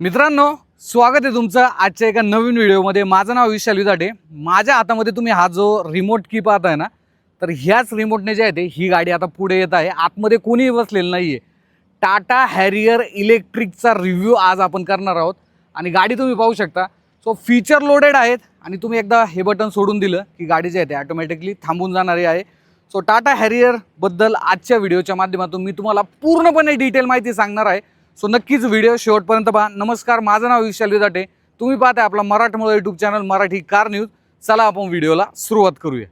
मित्रांनो स्वागत आहे तुमचं आजच्या एका नवीन व्हिडिओमध्ये. माझं नाव विशाल विजाटे माझ्या हातामध्ये तुम्ही हा जो रिमोट की पाहताय ना तर ह्याच रिमोटने जे आहे ते ही गाडी आता पुढे येत आहे. आतमध्ये कोणीही बसलेलं नाही आहे टाटा हॅरियर इलेक्ट्रिकचा रिव्ह्यू आज आपण करणार आहोत. आणि गाडी तुम्ही पाहू शकता. सो फीचर लोडेड आहेत आणि तुम्ही एकदा हे बटन सोडून दिलं की गाडी जे आहे ते ऑटोमॅटिकली थांबून जाणारी आहे. सो टाटा हॅरियरबद्दल आजच्या व्हिडिओच्या माध्यमातून मी तुम्हाला पूर्णपणे डिटेल माहिती सांगणार आहे. सो नक्कीच व्हिडिओ शेवटपर्यंत पहा. नमस्कार माझं नाव विशाल दाटे तुम्ही पाहताय आपला मराठमोळा YouTube channel Marathi car news चला आपण व्हिडिओला सुरुवात करूया.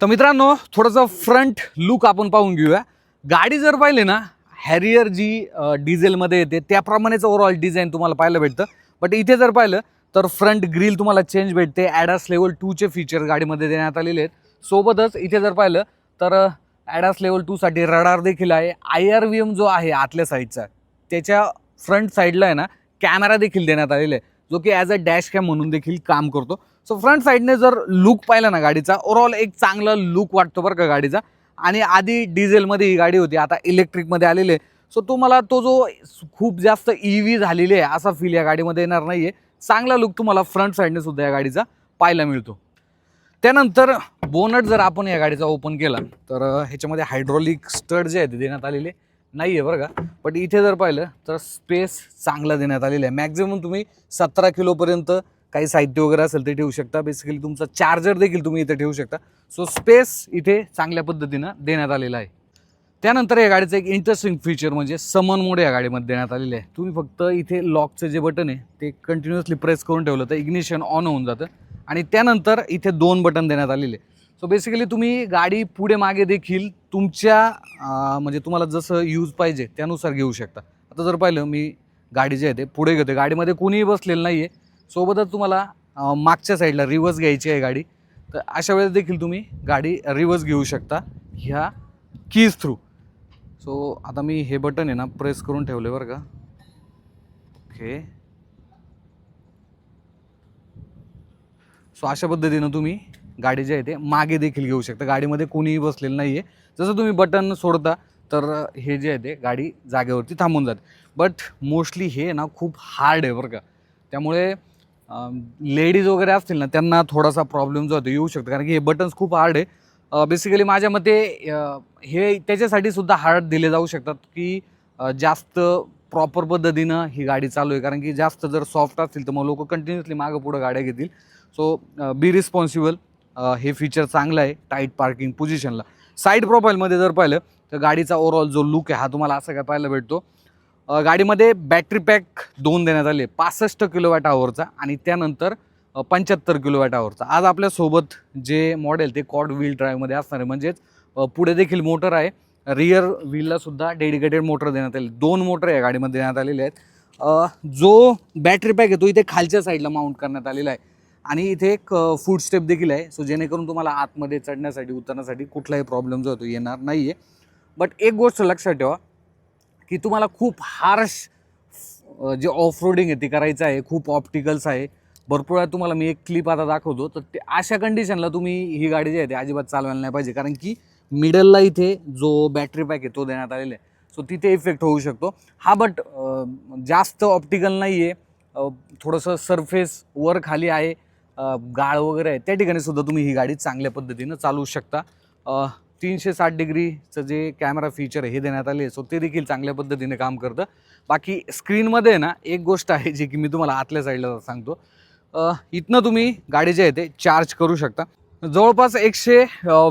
तर मित्रांनो थोडंसं फ्रंट लुक आपण पाहून घेऊया. गाडी जर पाहिली ना हॅरियर जी डिझेलमध्ये येते त्याप्रमाणेच ओव्हरऑल डिझाईन तुम्हाला पाहायला भेटतं. बट इथे जर पाहिलं तर फ्रंट ग्रिल तुम्हाला चेंज भेटते. ॲडास लेवल टूचे फीचर गाडीमध्ये देण्यात आलेले आहेत. सोबतच इथे जर पाहिलं तर ॲडास लेवल टूसाठी रडार देखील आहे. आय आर व्ही एम जो आहे आतल्या साईडचा त्याच्या फ्रंट साईडला आहे ना कॅमेरा देखील देण्यात आलेला आहे. जो की ॲज अ डॅश कॅम म्हणून देखील काम करतो. सो फ्रंट साईडने जर लुक पाहिला ना गाडीचा ओवरऑल एक चांगला लुक वाटतो बरं का गाडीचा. आणि आधी डिझेलमध्ये ही गाडी होती आता इलेक्ट्रिकमध्ये आलेली आहे. सो तुम्हाला तो जो खूप जास्त ई व्ही झालेली आहे असा फील या गाडीमध्ये येणार नाही आहे चांगला लुक तुम्हाला फ्रंट साईडने सुद्धा या गाडीचा पाहायला मिळतो. त्यानंतर बोनट जर आपण या गाडीचा ओपन केला तर ह्याच्यामध्ये हायड्रॉलिक स्टड जे आहे ते देण्यात आलेले नाही आहे बरं का. बट इथे जर पाहिलं तर स्पेस चांगला देण्यात आलेला आहे. मॅक्झिमम तुम्ही सतरा किलोपर्यंत काही साहित्य वगैरे असेल ते ठेवू शकता. बेसिकली तुमचा चार्जर देखील तुम्ही इथे ठेवू शकता. सो स्पेस इथे चांगल्या पद्धतीनं देण्यात आलेला आहे. त्यानंतर या गाडीचं एक इंटरेस्टिंग फीचर म्हणजे समन मोड या गाडीमध्ये देण्यात आलेले आहे. तुम्ही फक्त इथे लॉकचं जे बटन आहे ते कंटिन्युअसली प्रेस करून ठेवलं तर इग्निशन ऑन होऊन जातं. आणि त्यानंतर इथे दोन बटन देण्यात आलेले सो बेसिकली तुम्ही गाडी पुढे मागे देखील तुमच्या म्हणजे तुम्हाला जसं यूज पाहिजे त्यानुसार घेऊ शकता. आता जर पाहिलं मी गाडी जी आहे ते पुढे घेते गाडीमध्ये कोणीही बसलेलं नाही आहे सोबतच तुम्हाला मागच्या साईडला रिवर्स घ्यायची आहे गाडी. तर अशा वेळेस देखील तुम्ही गाडी रिवर्स घेऊ शकता ह्या कीज थ्रू सो आता मी हे बटन आहे ना प्रेस करून ठेवले बरं का. ओके सो अशा पद्धतीनं तुम्ही गाडी जी आहे ते मागे देखील घेऊ शकता. गाडीमध्ये कोणीही बसलेलं नाही आहे जसं तुम्ही बटन सोडता तर हे जे आहे ते गाडी जागेवरती थांबून जाते. बट मोस्टली हे ना खूप हार्ड आहे बरं का. त्यामुळे लेडीज वगैरे असतील ना त्यांना थोडासा प्रॉब्लेम जो आहे तो येऊ शकतो. कारण की हे बटन्स खूप हार्ड आहे. बेसिकली माझ्या मते हे त्याच्यासाठी सुद्धा हार्ड दिले जाऊ शकतात की जास्त प्रॉपर पद्धतीनं ही गाडी चालू आहे. कारण की जास्त जर सॉफ्ट असतील तर मग लोक कंटिन्युअसली मागं पुढं गाड्या घेतील. सो बी रिस्पॉन्सिबल हे फीचर चांगलं आहे टाईट पार्किंग पोझिशनला साईड प्रोफाईलमध्ये जर पाहिलं तर गाडीचा ओव्हरऑल जो लुक आहे हा तुम्हाला असं काय पाहायला भेटतो. गाडीमध्ये बॅटरी पॅक दोन देण्यात आले पासष्ट किलोवॅट आवरचा आणि त्यानंतर पंच्याहत्तर किलोवॅट आवरचा आज आपल्यासोबत जे मॉडेल ते कॉड व्हील ड्राईव्हमध्ये असणार आहे म्हणजेच पुढे देखील मोटर आहे. रिअर व्हीलला सुद्धा डेडिकेटेड मोटर देण्यात आले. दोन मोटर या गाडीमध्ये देण्यात आलेले आहेत. जो बॅटरी पॅक आहे तो इथे खालच्या साईडला माउंट करण्यात आलेला आहे. आणि इथे एक फूड स्टेप देखील आहे. सो जेणेकरून तुम्हाला आतमध्ये चढण्यासाठी उतरण्यासाठी कुठलाही प्रॉब्लेम जो आहे तो येणार नाही आहे बट एक गोष्ट लक्षात ठेवा की तुम्हाला खूप हार्श जे ऑफ रोडिंग आहे ते करायचं आहे खूप ऑप्टिकल्स आहे. भरपूर वेळा तुम्हाला मी एक क्लिप आता दाखवतो तर ते अशा कंडिशनला तुम्ही ही गाडी जी आहे ती अजिबात चालवायला नाही पाहिजे. कारण की मिडलला इथे जो बॅटरी पॅक आहे तो देण्यात आलेला आहे. सो तिथे इफेक्ट होऊ शकतो. हा बट जास्त ऑप्टिकल नाही आहे थोडंसं सरफेस वर खाली आहे. गाळ वगैरे आहे त्या ठिकाणी सुद्धा तुम्ही ही गाडी चांगल्या पद्धतीनं चालवू शकता. तीनशे साठ डिग्रीचं जे कॅमेरा फीचर आहे हे देण्यात आले सो ते देखील चांगल्या पद्धतीने काम करतं. बाकी स्क्रीनमध्ये ना एक गोष्ट आहे जी की मी तुम्हाला आतल्या साईडला सांगतो. इथनं तुम्ही गाडी जे आहे ते चार्ज करू शकता. जवळपास एकशे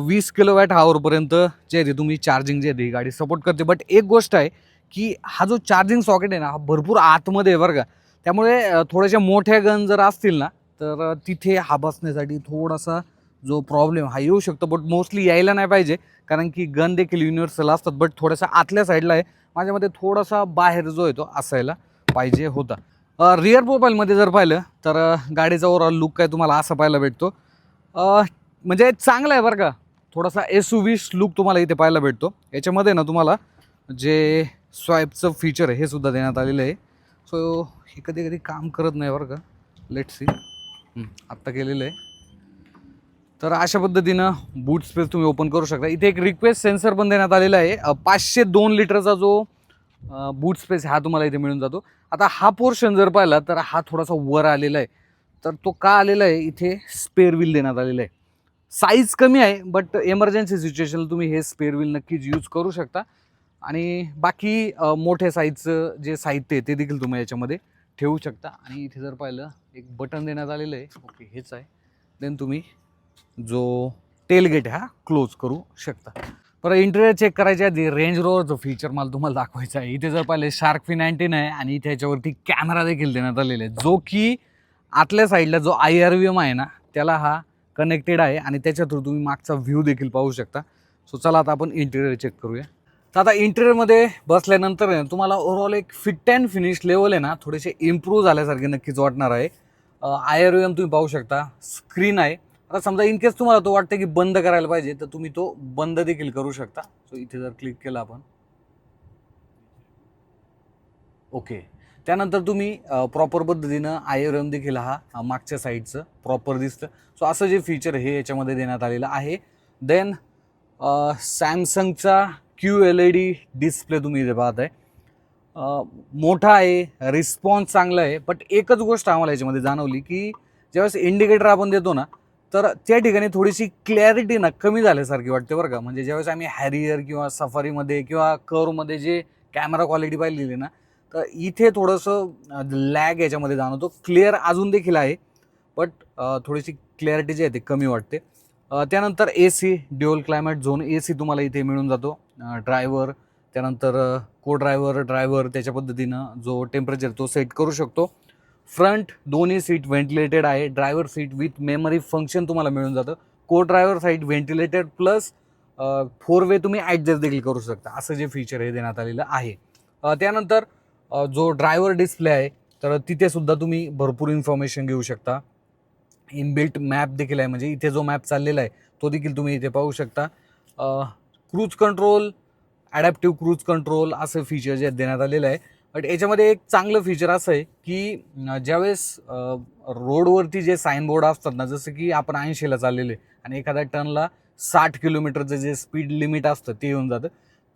वीस किलोवॅट आवरपर्यंत जे आहे ते तुम्ही चार्जिंग जे आहे ही गाडी सपोर्ट करते. बट एक गोष्ट आहे की हा जो चार्जिंग सॉकेट आहे ना हा भरपूर आतमध्ये आहे बरं का. त्यामुळे थोड्याशा मोठ्या गन जर असतील ना तर तिथे हा बसण्यासाठी थोडासा जो प्रॉब्लेम हा येऊ शकतो बट मोस्टली यायला नाही पाहिजे. कारण की गन देखील युनिव्हर्सल असतात बट थोडासा आतल्या साईडला आहे. माझ्या मते थोडासा बाहेर जो आहे तो असायला पाहिजे होता. रिअर प्रोफाईलमध्ये जर पाहिलं तर गाडीचा ओव्हरऑल लुक काय तुम्हाला असा पाहायला भेटतो. म्हणजे चांगला आहे बरं का. थोडासा एस यू वीस लुक तुम्हाला इथे पाहायला भेटतो. याच्यामध्ये ना तुम्हाला जे स्वाईपचं फीचर आहे हे सुद्धा देण्यात आलेलं आहे. सो हे कधी कधी काम करत नाही बरं का. लेट सी आत्ता केलेलं आहे. तर अशा पद्धतीनं बूट स्पेस तुम्ही ओपन करू शकता. इथे एक रिक्वेस्ट सेन्सर पण देण्यात आलेला आहे. पाचशे दोन लिटरचा जो बूट स्पेस हा तुम्हाला इथे मिळून जातो. आता हा पोर्शन जर पाहिला तर हा थोडासा वर आलेला आहे. तर तो का आलेला आहे? इथे स्पेअर व्हील देण्यात आलेला आहे. साईज कमी आहे बट एमर्जन्सी सिच्युएशनला तुम्ही हे स्पेअर व्हील नक्कीच यूज करू शकता. आणि बाकी मोठ्या साईजचं जे साहित्य आहे ते देखील तुम्ही याच्यामध्ये ठेवू शकता. आणि इथे जर पाहिलं एक बटन देण्यात आलेलं आहे. ओके हेच आहे. देन तुम्ही जो टेलगेट हा क्लोज करू शकता. बरं इंटेरियर चेक करायच्या आधी रेंज रोवरचं फीचर मला तुम्हाला दाखवायचं आहे. इथे जर पाहिले शार्क फी नाईन्टीन आहे आणि इथे याच्यावरती कॅमेरा देखील देण्यात आलेला आहे. जो की आतल्या साईडला जो आय आर व्ही एम आहे ना त्याला हा कनेक्टेड आहे आणि त्याच्या थ्रू तुम्ही मागचा व्ह्यू देखील पाहू शकता. सो चला आता आपण इंटेरियर चेक करूया. तर आता इंटेरियरमध्ये बसल्यानंतर तुम्हाला ओव्हरऑल एक फिट अँड फिनिश लेवल आहे ना थोडेसे इम्प्रूव्ह झाल्यासारखे नक्कीच वाटणार आहे. आय आर एम तुम्ही पाहू शकता. स्क्रीन आहे. आता समजा इन केस तुम्हाला तो वाटतं की बंद करायला पाहिजे तर तुम्ही तो बंद देखील करू शकता. सो इथे जर क्लिक केला आपण. ओके त्यानंतर तुम्ही प्रॉपर पद्धतीनं आय आर एम देखील हा मागच्या साईडचं प्रॉपर दिसतं. सो असं जे फीचर हे याच्यामध्ये देण्यात आलेलं आहे. देन सॅमसंगचा Q L E D display तुम्ही इथे पाहत आहे मोठा आहे रिस्पॉन्स चांगला आहे बट एकच गोष्ट आम्हाला याच्यामध्ये जाणवली की ज्यावेळेस इंडिकेटर आपण देतो ना तर त्या ठिकाणी थोडीशी क्लॅरिटी ना कमी झाल्यासारखी वाटते बरं का. म्हणजे ज्यावेळेस आम्ही हॅरियर किंवा सफारीमध्ये किंवा करमध्ये जे कॅमेरा क्वालिटी पाहिलेली ना तर इथे थोडंसं लॅग याच्यामध्ये जाणवतो. क्लिअर अजून देखील आहे बट थोडीशी क्लॅरिटी जी आहे ते कमी वाटते. त्यानंतर A C dual climate zone A C तुम्हाला इथे मिळून जातो. ड्रायव्हर त्यानंतर को ड्रायव्हर ड्रायव्हर त्याच्या पद्धतीनं जो टेम्परेचर तो सेट करू शकतो. फ्रंट दोन्ही सीट व्हेंटिलेटेड आहे. Driver seat with memory function तुम्हाला मिळून जातं. Co driver seat ventilated plus four way तुम्ही ॲडजस्ट देखील करू शकता. असं जे फीचर हे देण्यात आलेलं आहे. त्यानंतर जो ड्रायव्हर डिस्प्ले आहे तर तिथेसुद्धा तुम्ही भरपूर इन्फॉर्मेशन घेऊ शकता. इनबिल्ट मॅप देखील आहे. म्हणजे इथे जो मॅप चाललेला आहे तो देखील तुम्ही इथे पाहू शकता. Cruise control adaptive cruise control असं फीचर जे देण्यात आलेलं आहे. बट याच्यामध्ये एक चांगलं फीचर असं आहे की ज्यावेळेस रोडवरती जे साईनबोर्ड असतात ना जसं की आपण ऐंशीला चाललेले आणि एखाद्या टनला साठ किलोमीटरचं जे स्पीड लिमिट असतं ते येऊन जातं.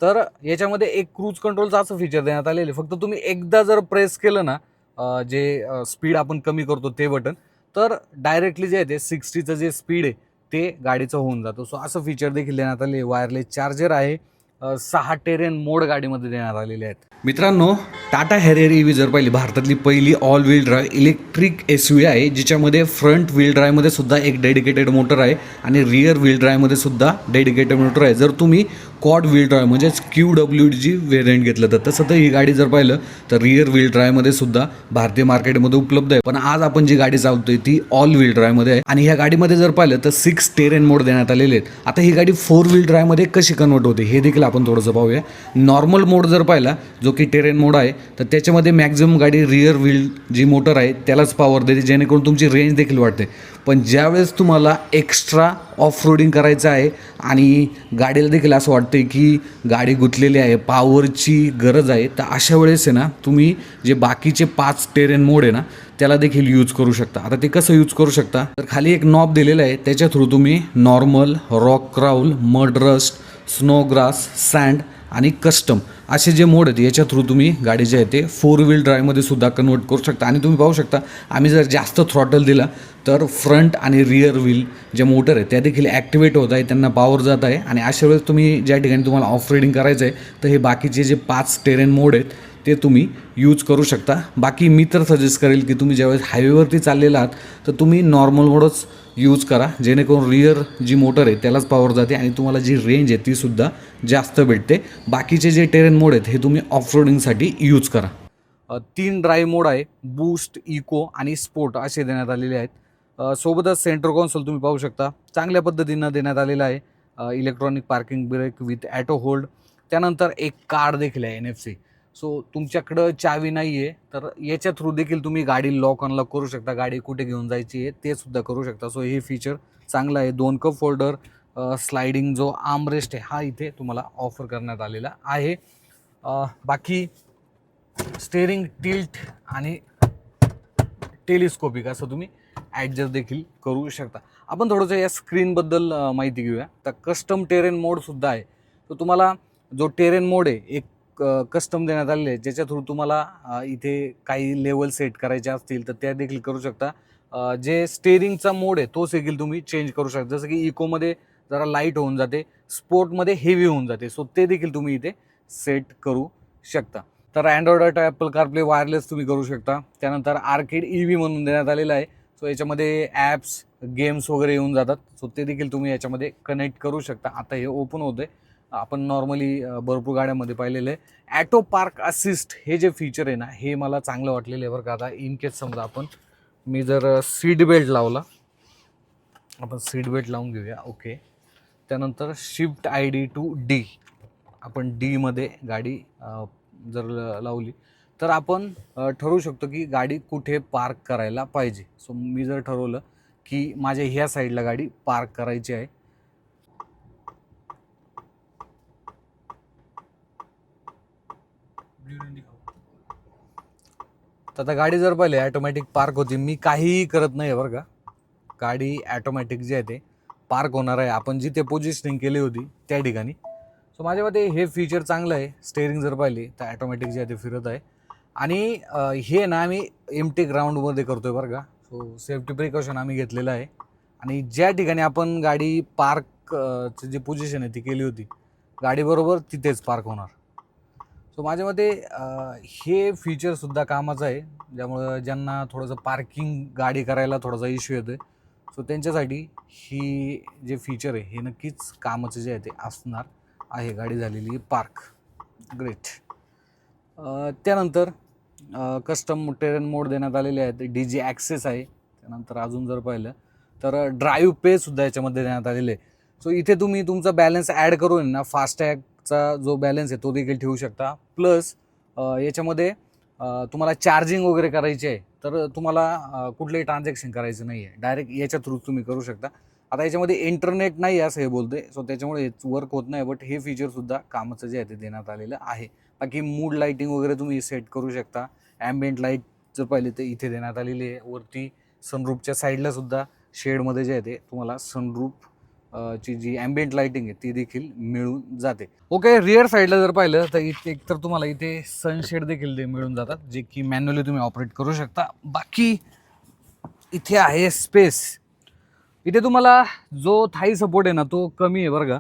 तर याच्यामध्ये एक क्रूज कंट्रोलचं असं फीचर देण्यात आलेलं आहे. फक्त तुम्ही एकदा जर प्रेस केलं ना जे स्पीड आपण कमी करतो ते बटन तर डायरेक्टली जे आहे ते सिक्स्टीचं जे स्पीड आहे ते गाडीचं होऊन जातं. सो असं फीचर देखील देण्यात आले वायरलेस चार्जर आहे. सहा टेरेन मोड गाडीमध्ये देण्यात आलेले आहेत. मित्रांनो टाटा हॅरियर ई व्ही जर पाहिली भारतातली पहिली all wheel drive electric S V आहे जिच्यामध्ये फ्रंट व्हील ड्राईव्हमध्ये सुद्धा एक डेडिकेटेड मोटर आहे आणि रिअर व्हील ड्राईव्हमध्ये सुद्धा डेडिकेटेड मोटर आहे. जर तुम्ही कॉड व्हील ड्राय म्हणजेच क्यू डब्ल्यू जी व्हेरियंट घेतलं तर तसं तर ही गाडी जर पाहिलं तर रिअर व्हील ड्रायमध्ये सुद्धा भारतीय मार्केटमध्ये उपलब्ध आहे. पण आज आपण जी गाडी चालतोय ती ऑल व्हील ड्रायमध्ये आहे. आणि ह्या गाडीमध्ये जर पाहिलं तर सिक्स टेरेन मोड देण्यात आलेले आहेत. आता ही गाडी फोर व्हील ड्रायमध्ये कशी कन्वर्ट होते हे देखील आपण थोडंसं पाहूया. नॉर्मल मोड जर पाहिला जो की टेरेन मोड आहे तर त्याच्यामध्ये मॅक्झिमम गाडी रिअर व्हील जी मोटर आहे त्यालाच पॉवर देते जेणेकरून तुमची रेंज देखील वाढते. पण ज्यावेळेस तुम्हाला एक्स्ट्रा ऑफ रोडिंग करायचं आहे आणि गाडीला देखील असं वाटतं आहे की गाडी गुंतलेली आहे पावरची गरज आहे तर अशा वेळेस आहे ना तुम्ही जे बाकीचे पाच टेरेन मोड आहे ना त्याला देखील यूज करू शकता. आता ते कसं यूज करू शकता? तर खाली एक नॉब दिलेलं आहे त्याच्या थ्रू तुम्ही normal rock crawl mud rut snow grass sand आणि कस्टम असे जे मोड आहेत याच्या थ्रू तुम्ही गाडी जे आहे ते फोर व्हील ड्राईव्हमध्ये सुद्धा कन्वर्ट करू शकता. आणि तुम्ही पाहू शकता आम्ही जर जास्त थ्रॉटल दिला तर फ्रंट आणि रिअर व्हील जे मोटर आहे त्या देखील ॲक्टिवेट होत आहे त्यांना पॉवर जात आहे. आणि अशा वेळेस तुम्ही ज्या ठिकाणी तुम्हाला ऑफ रेडिंग करायचं आहे तर हे बाकीचे जे पाच टेरेन मोड आहेत ते तुम्ही यूज करू शकता. बाकी मी तर सजेस्ट करेल की तुम्ही ज्यावेळेस हायवेवरती चाललेला आहात तर तुम्ही नॉर्मल मोडच यूज करा. जेणेकरून रिअर जी मोटर आहे त्यालाच पॉवर जाते आणि तुम्हाला जी रेंज आहे तीसुद्धा जास्त भेटते. बाकीचे जे टेरेन मोड आहेत हे तुम्ही ऑफ रोडिंगसाठी यूज करा. तीन ड्राईव्ह मोड आहे बूस्ट इको आणि स्पोर्ट असे देण्यात आलेले आहेत. सोबतच सेंटर कॉन्सोल तुम्ही पाहू शकता. चांगल्या पद्धतीनं देण्यात आलेलं आहे. Electronic parking brake with auto hold त्यानंतर एक कार्ड देखील आहे एन एफ सी सो तुमच्याकडं चावी नाही आहे तर याच्या थ्रू देखील तुम्ही गाडी लॉक अनलॉक करू शकता. गाडी कुठे घेऊन जायची आहे ते सुद्धा करू शकता. सो हे फीचर चांगलं आहे. दोन कप फोल्डर स्लायडिंग जो आर्मरेस्ट आहे हा इथे तुम्हाला ऑफर करण्यात आलेला आहे. बाकी स्टेअरिंग टिल्ट आणि टेलिस्कोपिक असं तुम्ही ॲडजस्ट देखील करू शकता. आपण थोडंसं या स्क्रीनबद्दल माहिती घेऊया. तर कस्टम टेरेन मोडसुद्धा आहे. तर तुम्हाला जो टेरेन मोड आहे एक कस्टम देण्यात आलेले आहेत. ज्याच्या थ्रू तुम्हाला इथे काही लेवल सेट करायचे असतील तर त्या देखील करू शकता. जे स्टेरिंगचा मोड आहे तोच देखील तुम्ही चेंज करू शकता. जसं की इकोमध्ये जरा लाइट होऊन जाते स्पोर्टमध्ये हेवी होऊन जाते. सो ते देखील तुम्ही इथे सेट करू शकता. तर Android Auto Apple CarPlay wireless तुम्ही करू शकता. त्यानंतर आर्केड ई व्ही म्हणून देण्यात आलेलं आहे. सो याच्यामध्ये ॲप्स गेम्स वगैरे येऊन जातात. सो ते देखील तुम्ही याच्यामध्ये कनेक्ट करू शकता. आता हे ओपन होतं आपण नॉर्मली भरपूर गाड्यामध्ये पाहिलेलं आहे. ॲटो पार्क असिस्ट हे जे फीचर आहे ना हे मला चांगलं वाटलेलं आहे बरं का. आता इन केस समजा आपण मी जर सीट बेल्ट लावला. आपण सीट बेल्ट लावून घेऊया. ओके त्यानंतर shift I D to D आपण डीमध्ये गाडी जर लावली तर आपण ठरवू शकतो की गाडी कुठे पार्क करायला पाहिजे. सो मी जर ठरवलं की माझ्या ह्या साईडला गाडी पार्क करायची आहे. तर आता गाडी जर पाहिली ॲटोमॅटिक पार्क होती मी काहीही करत नाही आहे बरं का. गाडी ॲटोमॅटिक जे आहे ते पार्क होणार आहे. आपण जिथे पोझिशनिंग केली होती त्या ठिकाणी. सो माझ्या मते हे फीचर चांगलं आहे. स्टेअरिंग जर पाहिली तर ॲटोमॅटिक जे आहे ते फिरत आहे. आणि हे ना आम्ही एम टी ग्राउंडमध्ये करतो आहे बरं का. सो सेफ्टी प्रिकॉशन आम्ही घेतलेलं आहे. आणि ज्या ठिकाणी आपण गाडी पार्कचं जी पोझिशन आहे ती केली होती गाडीबरोबर तिथेच पार्क होणार. सो माझ्या मते हे फीचरसुद्धा कामाचं आहे. ज्यामुळं ज्यांना थोडंसं पार्किंग गाडी करायला थोडासा इश्यू येतो आहे सो त्यांच्यासाठी ही जे फीचर आहे हे नक्कीच कामाचं जे आहे ते असणार आहे. गाडी झालेली पार्क ग्रेट त्यानंतर कस्टम टेरन मोड देण्यात आलेले आहेत. डी जी ॲक्सेस आहे. त्यानंतर अजून जर पाहिलं तर ड्राईव्ह पेसुद्धा याच्यामध्ये देण्यात आलेले आहे. सो इथे तुम्ही तुमचा बॅलन्स ॲड करून ना फास्टॅग चा जो बॅलन्स आहे तो देखील ठेवू शकता. प्लस याच्यामध्ये तुम्हाला चार्जिंग वगैरे करायची आहे तर तुम्हाला कुठलंही ट्रान्झॅक्शन करायचं नाही आहे डायरेक्ट याच्या थ्रू तुम्ही करू शकता. आता याच्यामध्ये इंटरनेट नाही असं हे बोलते सो त्याच्यामुळे वर्क होत नाही बट हे फीचरसुद्धा कामाचं जे आहे ते देण्यात आलेलं आहे. बाकी मूड लाईटिंग वगैरे तुम्ही सेट करू शकता. ॲम्बियंट लाइट जर पाहिले तर इथे देण्यात आलेली आहे. वरती सनरूपच्या साईडला सुद्धा शेडमध्ये जे आहे ते तुम्हाला सनरूप ची जी ॲम्बियंट लाईटिंग आहे ती देखील मिळून जाते. ओके रिअर साईडला जर पाहिलं तर इथे एक तर तुम्हाला इथे सनशेड देखील ते मिळून जातात जे की मॅन्युअली तुम्ही ऑपरेट करू शकता. बाकी इथे आहे स्पेस इथे तुम्हाला जो थाई सपोर्ट आहे ना तो कमी आहे बरं का.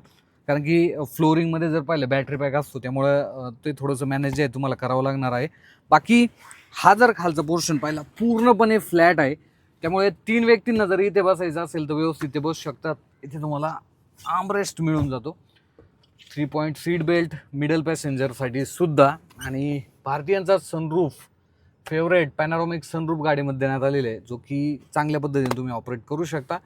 कारण की फ्लोरिंगमध्ये जर पाहिलं बॅटरी पॅक असतो त्यामुळं ते थोडंसं मॅनेज जे आहे तुम्हाला करावं लागणार आहे. बाकी हा जर खालचा पोर्शन पाहिला पूर्णपणे फ्लॅट आहे. त्यामुळे तीन व्यक्तींना जर इथे बसायचं असेल तर व्यवस्थित ते बसू शकतात. इथे तुम्हाला आमरेस्ट मिळून जातो. Three point seat belt middle पॅसेंजरसाठी सुद्धा. आणि भारतीयांचा सनरूफ फेवरेट पॅनारोमिक सनरूफ गाडीमध्ये देण्यात आलेलं आहे जो की चांगल्या पद्धतीने तुम्ही ऑपरेट करू शकता.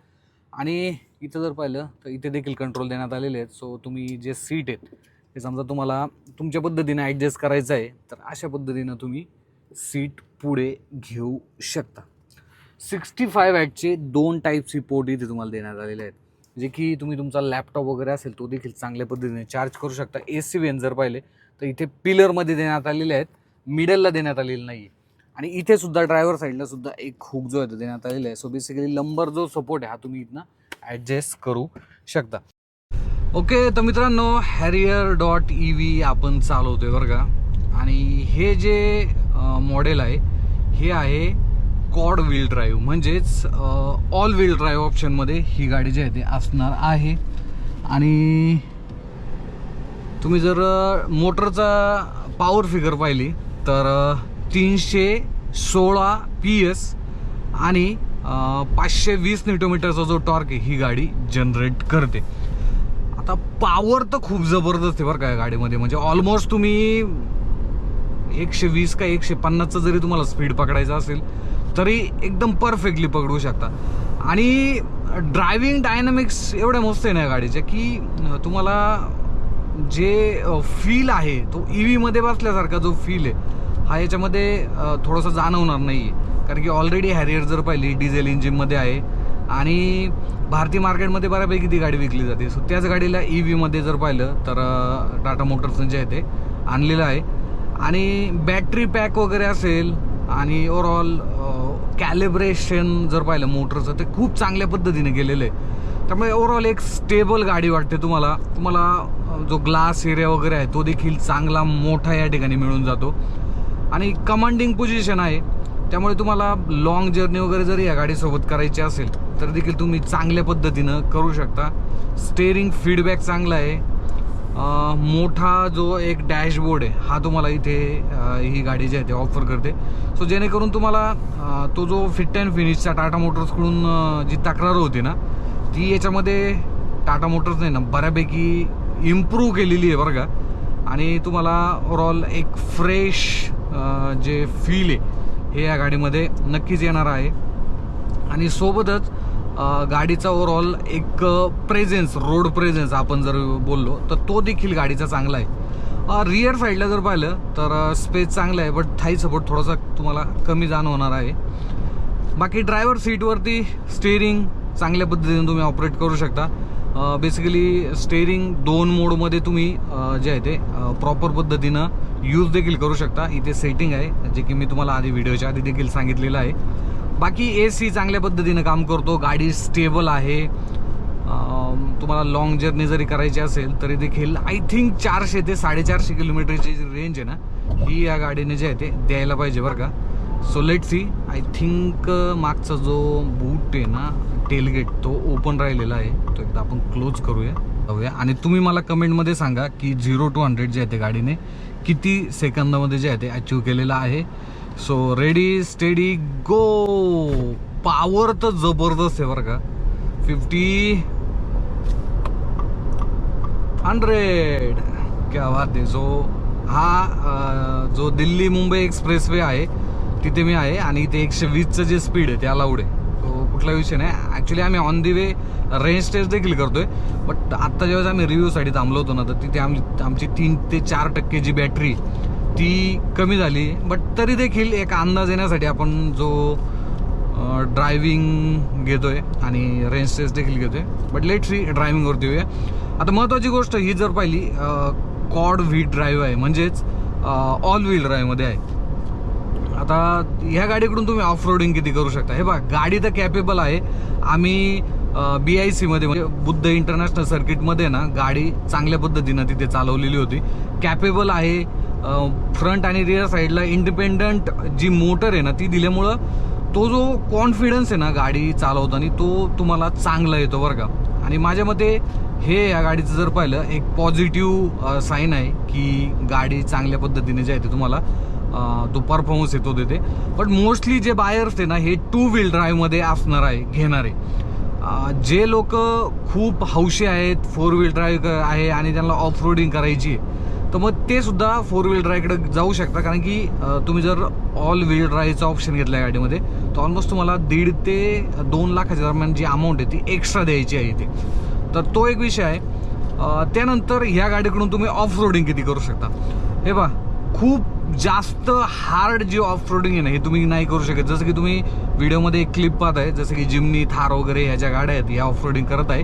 आणि इथं जर पाहिलं तर इथे देखील कंट्रोल देण्यात आलेले आहेत. सो तुम्ही जे सीट आहेत ते समजा तुम्हाला तुमच्या पद्धतीने ॲडजस्ट करायचं आहे तर अशा पद्धतीनं तुम्ही सीट पुढे घेऊ शकता. सिक्स्टी फाईव्ह ॲटचे दोन टाईप्स पोर्ट इथे तुम्हाला देण्यात आलेले आहेत. जे की तुम्ही तुमचा लॅपटॉप वगैरे असेल तो देखील चांगल्या पद्धतीने चार्ज करू शकता. ए सी वेन जर पाहिले तर इथे पिलरमध्ये देण्यात आलेले आहेत. मिडलला देण्यात आलेलं नाही आहे आणि इथे सुद्धा ड्रायव्हर साईडला सुद्धा एक हुक जो आहे तो देण्यात आलेला आहे. सो बेसिकली लंबर जो सपोर्ट आहे हा तुम्ही इथनं ॲडजस्ट करू शकता. ओके तर मित्रांनो हॅरियर डॉट ई व्ही आपण चालवतोय बरं का. आणि हे जे मॉडेल आहे हे आहे कॉड व्हील ड्राईव्ह. म्हणजेच ऑल व्हील ड्राईव्ह ऑप्शनमध्ये ही गाडी जी आहे ती असणार आहे. आणि तुम्ही जर मोटरचा पॉवर फिगर पाहिली तर तीनशे सोळा पी एस आणि पाचशे वीस न्यूटोमीटरचा जो टॉर्क आहे ही गाडी जनरेट करते. आता पॉवर तर खूप जबरदस्त आहे बरं का या गाडीमध्ये. म्हणजे ऑलमोस्ट तुम्ही एकशे वीस का एकशे पन्नासचं जरी तुम्हाला स्पीड पकडायचं असेल तरी एकदम परफेक्टली पकडू शकता. आणि ड्रायव्हिंग डायनामिक्स एवढ्या मस्त आहे ना या गाडीच्या की तुम्हाला जे फील आहे तो ई व्हीमध्ये बसल्यासारखा जो फील आहे हा याच्यामध्ये थोडंसं जाणवणार नाही आहे कारण की ऑलरेडी हॅरियर जर पाहिली डिझेल इंजिनमध्ये आहे आणि भारतीय मार्केटमध्ये बऱ्यापैकी ती गाडी विकली जाते. सो त्याच गाडीला ई व्हीमध्ये जर पाहिलं तर टाटा मोटर्सनं जे आहे ते आणलेलं आहे. आणि बॅटरी पॅक वगैरे असेल आणि ओवरऑल कॅलिब्रेशन जर पाहिलं मोटरचं ते खूप चांगल्या पद्धतीने गेलेलं आहे. त्यामुळे ओव्हरऑल एक स्टेबल गाडी वाटते तुम्हाला. तुम्हाला जो ग्लास एरिया वगैरे आहे तो देखील चांगला मोठा या ठिकाणी मिळून जातो. आणि कमांडिंग पोझिशन आहे. त्यामुळे तुम्हाला लॉंग जर्नी वगैरे जर या गाडीसोबत करायची असेल तर देखील तुम्ही चांगल्या पद्धतीनं करू शकता. स्टेअरिंग फीडबॅक चांगला आहे. मोठा जो एक डॅशबोर्ड आहे हा तुम्हाला इथे ही गाडी जी आहे ते ऑफर करते. सो जेणेकरून तुम्हाला तो जो फिट अँड फिनिशचा टाटा मोटर्सकडून जी तक्रार होती ना ती याच्यामध्ये टाटा मोटर्सने ना बऱ्यापैकी इम्प्रूव्ह केलेली आहे बरं का. आणि तुम्हाला ओवरऑल एक फ्रेश जे फील आहे हे या गाडीमध्ये नक्कीच येणार आहे. आणि सोबतच गाडीचा ओव्हरऑल एक प्रेझेन्स रोड प्रेझेन्स आपण जर बोललो तर तो देखील गाडीचा चांगला आहे. रिअर साईडला जर पाहिलं तर स्पेस चांगला आहे बट थाई सपोर्ट थोडासा तुम्हाला कमी जाण होणार आहे. बाकी ड्रायव्हर सीटवरती स्टेअरिंग चांगल्या पद्धतीने तुम्ही ऑपरेट करू शकता. बेसिकली स्टेअरिंग दोन मोडमध्ये तुम्ही जे आहे ते प्रॉपर पद्धतीनं यूज देखील करू शकता. इथे सेटिंग आहे जे की मी तुम्हाला आधी व्हिडिओच्या आधी देखील सांगितलेलं आहे. बाकी ए सी चांगल्या पद्धतीनं काम करतो. गाडी स्टेबल आहे. तुम्हाला लॉंग जर्नी जरी करायची असेल तरी देखील आय थिंक चारशे ते साडेचारशे किलोमीटरची जी रेंज आहे ना ही या गाडीने जे आहे ते द्यायला पाहिजे बरं का. So let see I think मागचा जो बूट आहे ना टेलगेट तो ओपन राहिलेला आहे. तो एकदा आपण क्लोज करूया. जाऊया. आणि तुम्ही मला कमेंटमध्ये सांगा की झिरो टू हंड्रेड जे आहे ते गाडीने किती सेकंदामध्ये जे आहे ते अचीव केलेलं आहे. So ready steady go power तर जबरदस्त आहे बरं का. फिफ्टी हंड्रेड क्या बात आहे. सो हा जो दिल्ली मुंबई एक्सप्रेस वे आहे तिथे मी आहे आणि इथे एकशे वीसचं जे स्पीड आहे ते अलाउड आहे तो कुठला विषय नाही. ॲक्च्युली आम्ही on the way range test देखील करतोय. बट आत्ता ज्यावेळेस आम्ही रिव्ह्यूसाठी थांबलो होतो ना तर तिथे आमची आमची तीन ते चार टक्के जी बॅटरी ती कमी झाली बट तरी देखील एक अंदाज येण्यासाठी आपण जो ड्रायव्हिंग आहे आणि रेंज टेस्ट देखील आहे बट लेट सी ड्रायव्हिंगवरती येऊया. आता महत्त्वाची गोष्ट ही जर पाहिली कॉड व्ही ड्राईव्ह आहे म्हणजेच ऑल व्हील ड्राईव्हमध्ये आहे. आता ह्या गाडीकडून तुम्ही ऑफ रोडिंग किती करू शकता? हे बघा गाडी तर कॅपेबल आहे. आम्ही बी आय सीमध्ये म्हणजे बुद्ध इंटरनॅशनल सर्किटमध्ये ना गाडी चांगल्या पद्धतीनं तिथे चालवलेली होती. कॅपेबल आहे फ्रंट आणि रिअर साईडला इंडिपेंडंट जी मोटर आहे ना ती दिल्यामुळं तो जो कॉन्फिडन्स आहे ना गाडी चालवताना तो तुम्हाला चांगला येतो बरं का. आणि माझ्या मते हे या गाडीचं जर पाहिलं एक पॉझिटिव्ह साईन आहे की गाडी चांगल्या पद्धतीने जे आहे ते तुम्हाला तो परफॉर्मन्स येतो देते. बट मोस्टली जे बायर्स आहे ना हे टू व्हील ड्राईव्हमध्ये असणार आहे घेणारे आहे. जे लोक खूप हौशी आहेत फोर व्हील ड्राईव्ह आहे आणि त्यांना ऑफ रोडिंग करायची आहे तर मग ते सुद्धा फोर व्हील ड्राईव्हकडे जाऊ शकता. कारण की तुम्ही जर ऑल व्हील ड्राईव्हचा ऑप्शन घेतला गाडीमध्ये तर ऑलमोस्ट तुम्हाला दीड ते दोन लाखाच्या दरम्यान जी अमाऊंट आहे ती एक्स्ट्रा द्यायची आहे इथे. तर तो एक विषय आहे. त्यानंतर ह्या गाडीकडून तुम्ही ऑफ रोडिंग किती करू शकता? हे बा खूप जास्त हार्ड जी ऑफ रोडिंग आहे ना हे तुम्ही नाही करू शकत. जसं की तुम्ही व्हिडिओमध्ये एक क्लिप पाहत आहे जसं की जिमनी थार वगैरे ह्या ज्या गाड्या आहेत ह्या ऑफ रोडिंग करत आहे.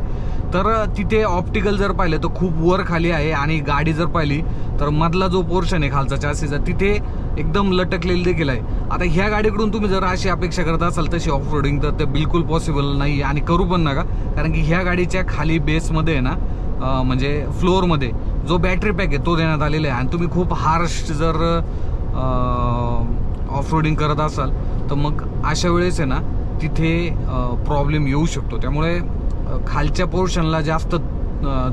तर तिथे ऑप्टिकल जर पाहिलं तर खूप वर खाली आहे आणि गाडी जर पाहिली तर मधला जो पोर्शन आहे खालचा चासीचा तिथे एकदम लटकलेली देखील आहे. आता ह्या गाडीकडून तुम्ही जर अशी अपेक्षा करत असाल तशी ऑफ रोडिंग तर ते बिलकुल पॉसिबल नाही आणि करू पण नका. कारण की ह्या गाडीच्या खाली बेसमध्ये आहे ना म्हणजे फ्लोअरमध्ये जो बॅटरी पॅक आहे तो देण्यात आलेला आहे. आणि तुम्ही खूप हार्श जर ऑफ रोडिंग करत असाल तर मग अशा वेळेस आहे ना तिथे प्रॉब्लेम येऊ शकतो. त्यामुळे खालच्या पोर्शनला जास्त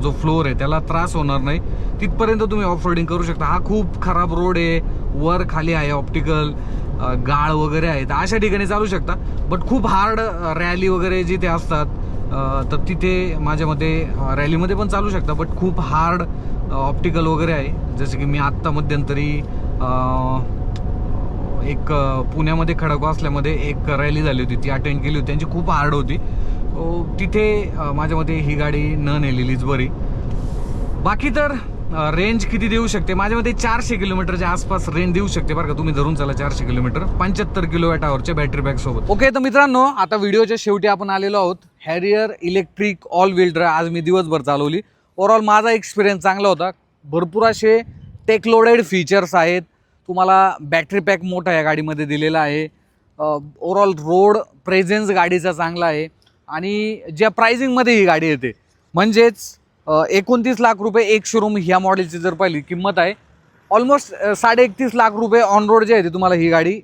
जो फ्लोअर आहे त्याला त्रास होणार नाही. तिथपर्यंत तुम्ही ऑफ रोडिंग करू शकता. हा खूप खराब रोड आहे. वर खाली आहे ऑप्टिकल गाळ वगैरे आहे तर अशा ठिकाणी चालू शकता. बट खूप हार्ड रॅली वगैरे जिथे असतात तर तिथे माझ्या मते रॅलीमध्ये पण चालू शकता बट खूप हार्ड ऑप्टिकल वगैरे आहे. जसं की मी आत्ता मध्यंतरी एक पुण्यामध्ये खडकवा असल्यामध्ये एक रॅली झाली होती. ती अटेंड केली होती. त्यांची खूप हार्ड होती. तिथे माझ्यामध्ये माझ्या मते ही गाडी न नेलेलीच बरी. बाकी तर रेंज किती देऊ शकते? माझ्या मते चारशे किलोमीटरच्या आसपास रेंज देऊ शकते बरं का? तुम्ही धरून चला चारशे किलोमीटर. पंच्याहत्तर किलोवॅट आवरच्या बॅटरी बॅग सोबत. ओके तर मित्रांनो आता व्हिडिओच्या शेवटी आपण आलेलो आहोत. Harrier electric all wheel drive आज मी दिवसभर चालवली. ओव्हरऑल माझा एक्सपिरियन्स चांगला होता. भरपूर असे टेक लोडेड फीचर्स आहेत. तुम्हाला बॅटरी पॅक मोठा या गाडीमध्ये दिलेला आहे. ओव्हरऑल रोड प्रेझेन्स गाडीचा चांगला आहे. आणि ज्या प्राइसिंगमध्ये ही गाडी येते म्हणजेच एकोणतीस लाख रुपये एक शोरूम ह्या मॉडेलची जर पाहिली किंमत आहे ऑलमोस्ट साडे एकतीस लाख रुपये ऑन रोड जे आहे ते तुम्हाला ही गाडी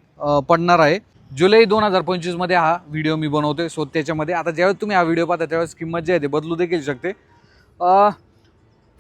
पडणार आहे. जुलै दोन हजार पंचवीसमध्ये हा व्हिडिओ मी बनवतोय. सो त्याच्यामध्ये आता ज्यावेळेस तुम्ही हा व्हिडिओ पाहता त्यावेळेस किंमत जी आहे ते बदलू देखील शकते.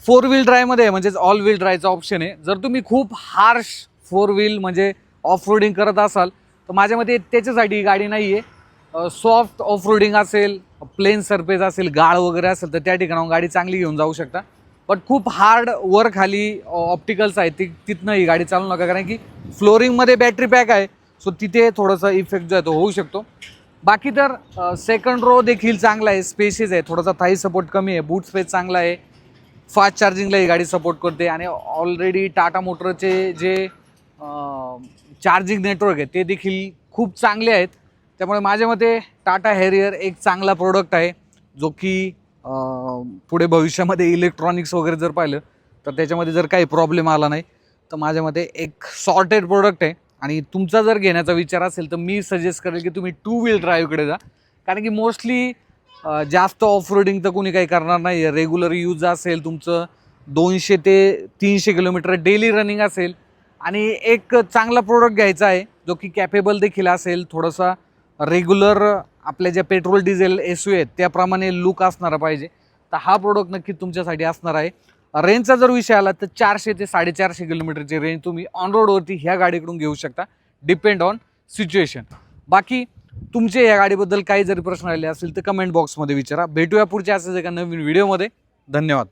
फोर व्हील ड्रायमध्ये म्हणजेच ऑल व्हील ड्रायचा ऑप्शन आहे. जर तुम्ही खूप हार्श फोर व्हील म्हणजे ऑफ रोडिंग करत असाल तर माझ्या मते त्याच्यासाठी ही गाडी नाही आहे सॉफ्ट ऑफ रोडिंग असेल प्लेन सरफेस असेल गाळ वगैरे असेल तर त्या ठिकाणाहून गाडी चांगली घेऊन जाऊ शकता. बट खूप हार्ड वर खाली ऑप्टिकल्स आहेत ती तिथनं ही गाडी चालू नका कारण की फ्लोरिंगमध्ये बॅटरी पॅक आहे सो तिथे थोडंसं इफेक्ट जो आहे तो होऊ शकतो. बाकी तर सेकंड रो देखील चांगला आहे स्पेसेस आहे थोडासा थाई सपोर्ट कमी आहे बूट स्पेस चांगला आहे. फास्ट चार्जिंगला ही गाडी सपोर्ट करते आणि ऑलरेडी टाटा मोटरचे जे चार्जिंग नेटवर्क आहे ते देखील खूप चांगले आहेत. त्यामुळे माझ्या मते टाटा हॅरियर एक चांगला प्रोडक्ट आहे जो की पुढे भविष्यामध्ये इलेक्ट्रॉनिक्स वगैरे जर पाहिलं तर त्याच्यामध्ये जर काही प्रॉब्लेम आला नाही तर माझ्या मते एक सॉर्टेड प्रोडक्ट आहे. आणि तुमचा जर घेण्याचा विचार असेल तर मी सजेस्ट करेल की तुम्ही टू व्हील ड्राईव्हकडे जा. कारण की मोस्टली जास्त ऑफ रोडिंग तर कोणी काही करणार नाही आहे रेग्युलर यूज असेल तुमचं दोनशे ते तीनशे किलोमीटर डेली रनिंग असेल. आणि एक चांगला प्रोडक्ट घ्यायचा आहे जो की कॅपेबल देखील असेल थोडासा रेग्युलर आपल्या ज्या पेट्रोल डिझेल एस यू आहेत त्याप्रमाणे लुक असणारा पाहिजे. तर हा प्रोडक्ट नक्की तुमच्यासाठी असणार आहे. रेंजचा जर विषय आला तर चारशे ते साडेचारशे किलोमीटरची रेंज तुम्ही ऑन रोडवरती ह्या गाडीकडून घेऊ शकता. डिपेंड ऑन सिच्युएशन बाकी तुमचे या गाडीबद्दल काही जरी प्रश्न राहिले असतील तर कमेंट बॉक्समध्ये विचारा. भेटूया पुढच्या असंच एका नवीन व्हिडिओमध्ये धन्यवाद.